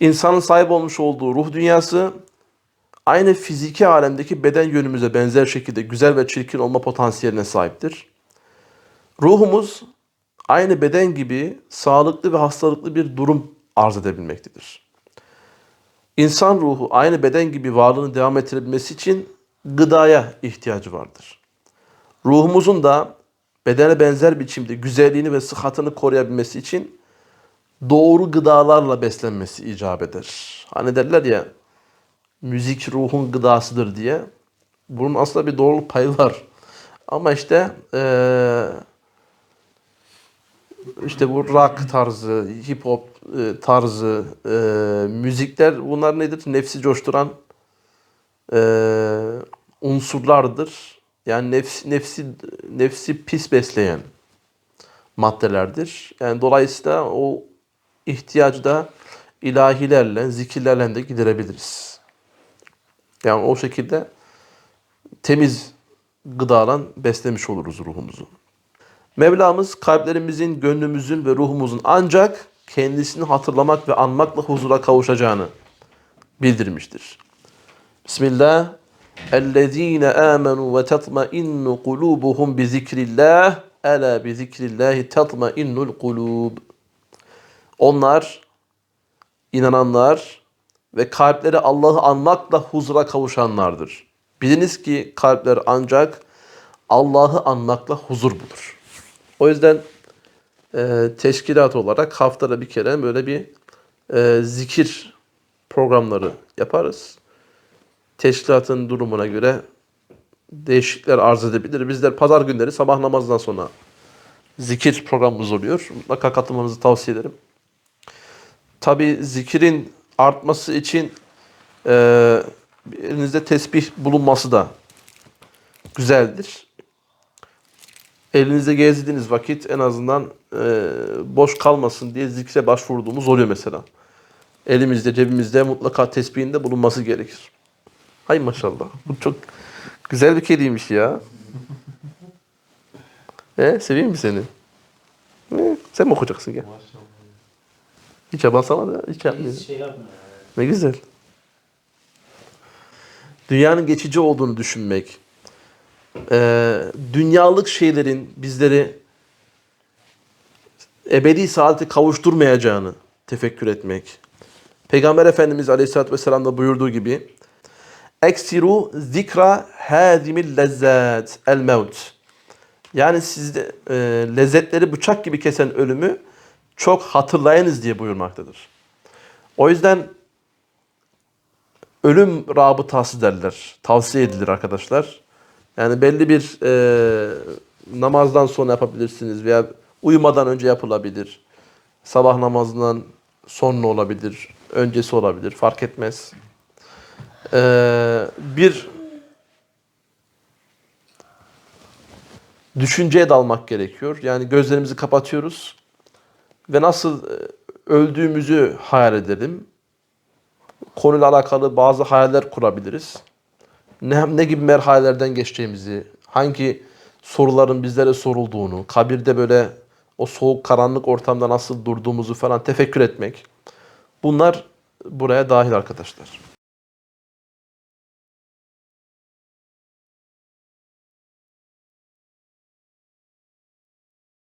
İnsanın sahip olmuş olduğu ruh dünyası aynı fiziki alemdeki beden yönümüze benzer şekilde güzel ve çirkin olma potansiyeline sahiptir. Ruhumuz aynı beden gibi sağlıklı ve hastalıklı bir durum arz edebilmektedir. İnsan ruhu aynı beden gibi varlığını devam ettirebilmesi için gıdaya ihtiyacı vardır. Ruhumuzun da bedene benzer biçimde güzelliğini ve sıhhatini koruyabilmesi için doğru gıdalarla beslenmesi icap eder. Hani derler ya müzik ruhun gıdasıdır diye. Bunun aslında bir doğruluk payı var. Ama işte eee işte bu rock tarzı, hip hop e, tarzı e, müzikler bunlar nedir? Nefsi coşturan e, unsurlardır. Yani nefsi, nefsi nefsi pis besleyen maddelerdir. Yani dolayısıyla o ihtiyacı da ilahilerle, zikirlerle de giderebiliriz. Yani o şekilde temiz gıdalan beslemiş oluruz ruhumuzu. Mevlamız kalplerimizin, gönlümüzün ve ruhumuzun ancak kendisini hatırlamak ve anmakla huzura kavuşacağını bildirmiştir. Bismillah. اَلَّذ۪ينَ آمَنُوا وَتَطْمَئِنُّ قُلُوبُهُمْ بِذِكْرِ اللّٰهِ اَلَا بِذِكْرِ اللّٰهِ تَطْمَئِنُّ الْقُلُوبُ onlar, inananlar ve kalpleri Allah'ı anmakla huzura kavuşanlardır. Biliniz ki kalpler ancak Allah'ı anmakla huzur bulur. O yüzden e, teşkilat olarak haftada bir kere böyle bir e, zikir programları yaparız. Teşkilatın durumuna göre değişiklikler arz edebilir. Bizler pazar günleri sabah namazından sonra zikir programımız oluyor. Mutlaka katılmanızı tavsiye ederim. Tabi zikirin artması için e, elinizde tesbih bulunması da güzeldir elinizde gezdiğiniz vakit en azından e, boş kalmasın diye zikre başvurduğumuz oluyor mesela. Elimizde, cebimizde mutlaka tesbihinde bulunması gerekir. Hay maşallah. Bu çok güzel bir kediymiş ya. E, seveyim mi seni? E, sen mi okuyacaksın gel. Hiç abansana da hiç yapmıyor. Hiç şey yapmıyor. Ne güzel. Dünyanın geçici olduğunu düşünmek, e, dünyalık şeylerin bizleri ebedi saadete kavuşturmayacağını tefekkür etmek. Peygamber Efendimiz Aleyhisselatü Vesselam da buyurduğu gibi Eksiru zikra hazimil lezzat el mevt. Yani sizde e, lezzetleri bıçak gibi kesen ölümü çok hatırlayınız diye buyurmaktadır. O yüzden ölüm rabıtası derler. Tavsiye edilir arkadaşlar. Yani belli bir e, namazdan sonra yapabilirsiniz veya uyumadan önce yapılabilir. Sabah namazından sonra olabilir, öncesi olabilir, fark etmez. E, bir düşünceye dalmak gerekiyor. Yani gözlerimizi kapatıyoruz ve nasıl e, öldüğümüzü hayal edelim. Konuyla alakalı bazı hayaller kurabiliriz ne, ne gibi merhalelerden geçeceğimizi, hangi soruların bizlere sorulduğunu, kabirde böyle o soğuk karanlık ortamda nasıl durduğumuzu falan tefekkür etmek. Bunlar buraya dahil arkadaşlar.